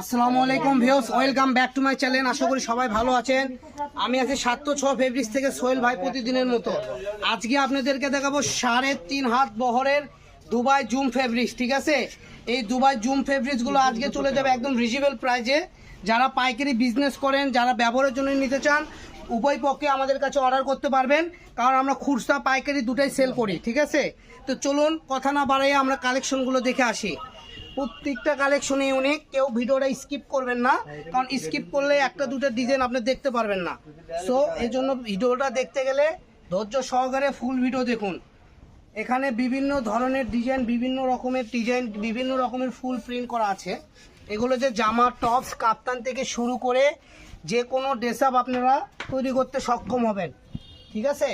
আসসালামু আলাইকুম back to my channel. আশা করি সবাই ভালো আছেন। আমি সাত ছ ফেব্রিক্স থেকে ভাই প্রতিদিনের মতো। আজকে আপনাদেরকে দেখাবো সাড়ে তিন হাত বহরের দুবাই জুম ফেব্রিক্স, ঠিক আছে? এই দুবাই জুম ফেব্রিক্সগুলো আজকে চলে যাবে একদম রিজনেবল প্রাইজে যারা পাইকারি বিজনেস করেন, যারা ব্যবহারের জন্য নিতে চান, উভয় পক্ষে আমাদের কাছে অর্ডার করতে পারবেন। কারণ আমরা খুচরা, পাইকারি দুটাই সেল করি, ঠিক আছে? তো চলুন, কথা না বাড়াইয়ে আমরা কালেকশনগুলো দেখে আসি। প্রত্যেকটা কালেকশনে ইউনিক কেউ ভিডিওটা স্কিপ করবেন না, কারণ স্কিপ করলে একটা দুটো ডিজাইন আপনি দেখতে পারবেন না। সো এই জন্য ভিডিওটা দেখতে গেলে ধৈর্য সহকারে ফুল ভিডিও দেখুন। এখানে বিভিন্ন ধরনের ডিজাইন বিভিন্ন রকমের ডিজাইন বিভিন্ন রকমের ফুল প্রিন্ট করা আছে। এগুলো যে জামা টপস কাপ্তান থেকে শুরু করে যে কোনো ড্রেস আপ আপনারা তৈরি করতে সক্ষম হবেন। ঠিক আছে?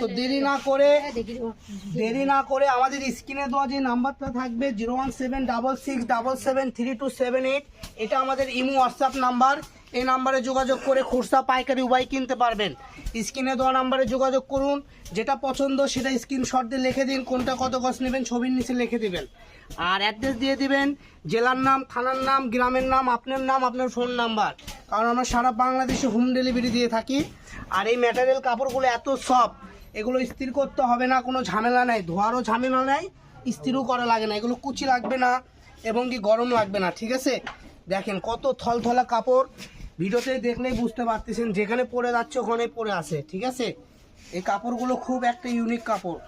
তো দেরি না করে দেরি না করে আমাদের স্ক্রিনে দেওয়া যে নাম্বারটা থাকবে zero one seven double six double seven three two seven eight এটা আমাদের ইমো হোয়াটসঅ্যাপ নাম্বার। এই নাম্বারে যোগাযোগ করে খুচরা পাইকারি উভয় কিনতে পারবেন। স্ক্রিনে দেওয়া নাম্বারে যোগাযোগ করুন যেটা পছন্দ সেটা স্ক্রিনশট দিয়ে লিখে দিন কোনটা কত গছ নেবেন ছবির নিচে লিখে দিবেন। আর অ্যাড্রেস দিয়ে দিবেন জেলার নাম থানার নাম গ্রামের নাম আপনার নাম আপনার ফোন নাম্বার কারণ আমরা সারা বাংলাদেশে হোম ডেলিভারি দিয়ে থাকি। আর এই ম্যাটেরিয়াল কাপড়গুলো এত সফট এগুলো স্থির করতে হবে না, কোনো ঝামেলা নাই। ধোয়ারও ঝামেলা নাই, স্থিরও করা লাগে না। এগুলো কুচি লাগবে না এবং কি গরম লাগবে না, ঠিক আছে? দেখেন কত থলথলা কাপড়। ভিডিওতে দেখলেই বুঝতে পারতেছেন, যেখানে পরে যাচ্ছে ওখানে পরে আসে ঠিক আছে? এই কাপড়গুলো খুব একটা ইউনিক কাপড়।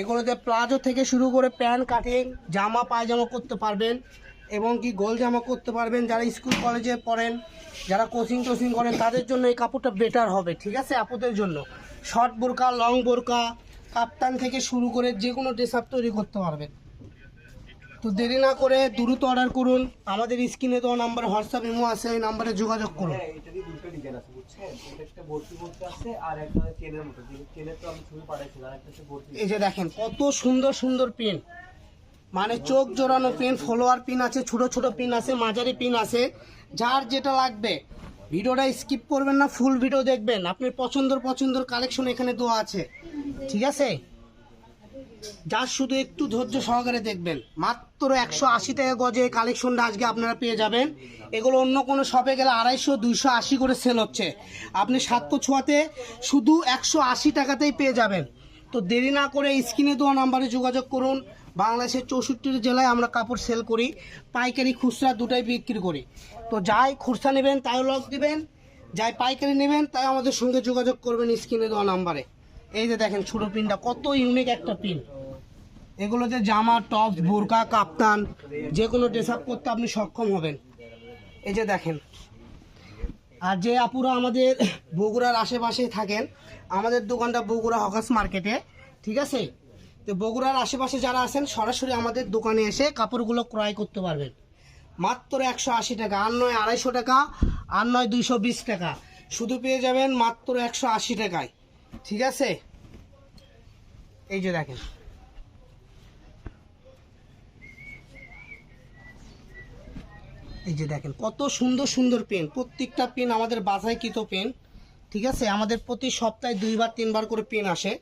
এগুলোতে প্লাজো থেকে শুরু করে প্যান্ট কাটিং, জামা পায়জামা করতে পারবেন। এবং কি গোল জামা করতে পারবেন যারা স্কুল কলেজে পড়েন যারা কোচিং টোচিং করেন তাদের জন্য এই কাপড়টা বেটার হবে ঠিক আছে? আপুদের জন্য। শর্ট বোরকা লং বোরকা কাপ্তান থেকে শুরু করে যে কোনো ড্রেস আপ তৈরি করতে পারবেন। তো দেরি না করে দ্রুত অর্ডার করুন। আমাদের স্ক্রিনে দেওয়া নাম্বার হোয়াটসঅ্যাপ ইমো আছে এই নাম্বারে যোগাযোগ করুন। হ্যাঁ, তো এই যে দেখেন কত সুন্দর সুন্দর পিন মানে চোখ জোড়ানো পিন ফলোয়ার পিন আছে, ছোট ছোট পিন আছে, মাঝারি পিন আছে, যার যেটা লাগবে। ভিডিওটা স্কিপ করবেন না ফুল ভিডিও দেখবেন। আপনার পছন্দর পছন্দর কালেকশন এখানে দেওয়া আছে। ঠিক আছে? যার শুধু একটু ধৈর্য সহকারে দেখবেন। মাত্র একশো আশি টাকা গজে কালেকশনটা আজকে আপনারা পেয়ে যাবেন। এগুলো অন্য কোনো শপে গেলে আড়াইশো, দুইশো আশি করে সেল হচ্ছে। আপনি সাতশো ছোঁয়াতে শুধু একশো আশি টাকাতেই পেয়ে যাবেন। তো দেরি না করে স্ক্রিনে দেওয়া নাম্বারে যোগাযোগ করুন। বাংলাদেশের চৌষট্টি জেলায় আমরা কাপড় সেল করি, পাইকারি খুচরা দুটাই বিক্রি করি। তো যাই খুচরা নেবেন, তাই লক দিবেন, যাই পাইকারি নেবেন, তাই আমাদের সঙ্গে যোগাযোগ করবেন স্ক্রিনে দেওয়া নাম্বারে। এই যে দেখেন ছোটো পিনটা, কত ইউনিক একটা পিন এগুলোতে জামা টপ বোরকা, কাপ্তান, যে কোনো ড্রেস আপ করতে আপনি সক্ষম হবেন। এই যে দেখেন। আর যে আপুরা আমাদের বগুড়ার আশেপাশে থাকেন, আমাদের দোকানটা বগুড়া হকাস মার্কেটে, ঠিক আছে? তো বগুড়ার আশেপাশে যারা আছেন, সরাসরি আমাদের দোকানে এসে কাপড়গুলো ক্রয় করতে পারবেন। মাত্র একশো আশি টাকা, আর নয় আড়াইশো টাকা, আর নয় দুইশো বিশ টাকা। শুধু পেয়ে যাবেন মাত্র একশো আশি টাকায়। ঠিক আছে? এই যে দেখেন। এই যে দেখেন, কত সুন্দর সুন্দর পেন। প্রত্যেকটা পেন আমাদের বাছাইকৃত পেন। ঠিক আছে? আমাদের প্রতি সপ্তাহে দুইবার, তিনবার করে পেন আসে।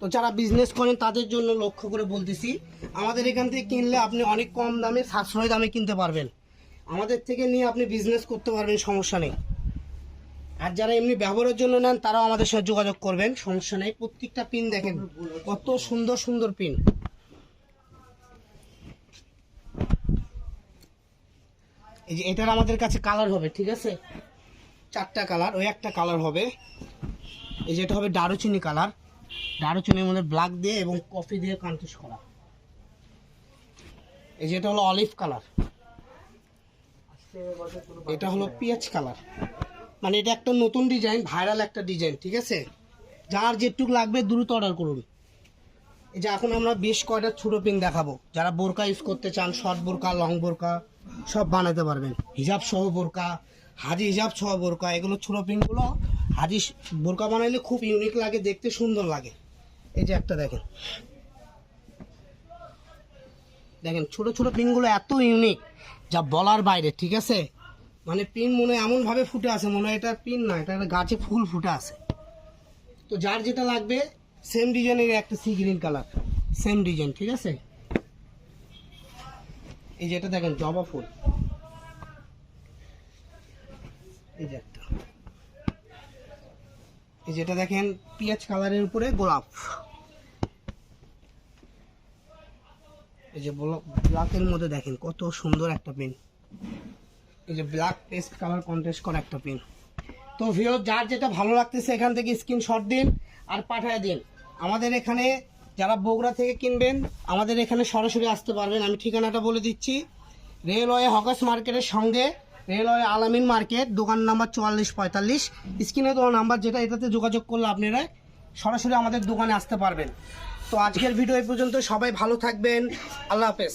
তো যারা বিজনেস করেন, তাদের জন্য লক্ষ্য করে বলতেছি, আমাদের এখান থেকে কিনলে আপনি অনেক কম দামে, সাশ্রয় দামে কিনতে পারবেন। আমাদের থেকে নিয়ে আপনি বিজনেস করতে পারবেন, সমস্যা নেই। আর যারা এমনি ব্যবহারের জন্য নেন, তারাও আমাদের সাথে যোগাযোগ করবেন, সমস্যা নেই। প্রত্যেকটা পিন দেখেন, কত সুন্দর সুন্দর পিন এই যে এটার আমাদের কাছে কালার হবে, ঠিক আছে? চারটা কালার ওই একটা কালার হবে। এই যে এটা হবে দারুচিনি কালার দারুচিনির মধ্যে ব্ল্যাক দিয়ে এবং কফি দিয়ে কন্টেস্ট করা। এই যে এটা হলো অলিভ কালার এটা হলো পিঁয়াজ কালার মানে এটা একটা নতুন ডিজাইন ভাইরাল একটা ডিজাইন ঠিক আছে? যার যেটুক লাগবে দ্রুত অর্ডার করুন। এই যে এখন আমরা বেশ কয়টা ছোটো পিন দেখাবো। যারা বোরকা ইউজ করতে চান শর্ট বোরকা লং বোরকা, সব বানাতে পারবেন। হিজাব সহ বোরকা, হাজি হিজাব সহ বোরকা, এগুলো ছোটো পিনগুলো হাজি বোরকা বানাইলে খুব ইউনিক লাগে, দেখতে সুন্দর লাগে। এই যে একটা দেখেন। দেখেন, ছোট ছোট পিনগুলো এত ইউনিক যা বলার বাইরে, ঠিক আছে? মানে পিন মনে এমনভাবে ফুটে আছে, মনে হয় এটা পিন না, এটা গাছে ফুল ফুটে আছে। তো যার যেটা লাগবে সেম ডিজাইনের একটা sea green colour same design ঠিক আছে? এই যে এটা দেখেন, জবা ফুল। এই যে একটা। এই যেটা দেখেন পিঁয়াজ কালারের উপরে গোলাপ। এই যে ব্ল্যাকের মধ্যে দেখেন, কত সুন্দর একটা পেন এই যে ব্ল্যাক পেস্ট কালার কন্ট্রাস্ট করা একটা পেন তো ভিও যার যেটা ভালো লাগতেছে, এখান থেকে স্ক্রিনশট দিন আর পাঠায় দিন। আমাদের এখানে যারা বগুড়া থেকে কিনবেন, আমাদের এখানে সরাসরি আসতে পারবেন। আমি ঠিকানাটা বলে দিচ্ছি। রেলওয়ে হকাস মার্কেটের সঙ্গে রেলওয়ে আলামিন মার্কেট, দোকান নাম্বার চুয়াল্লিশ পঁয়তাল্লিশ। স্ক্রিনে দেওয়া নাম্বার যেটা, এটাতে যোগাযোগ করলে আপনারা সরাসরি আমাদের দোকানে আসতে পারবেন। তো আজকের ভিডিও এই পর্যন্ত সবাই ভালো থাকবেন। আল্লাহ হাফেজ।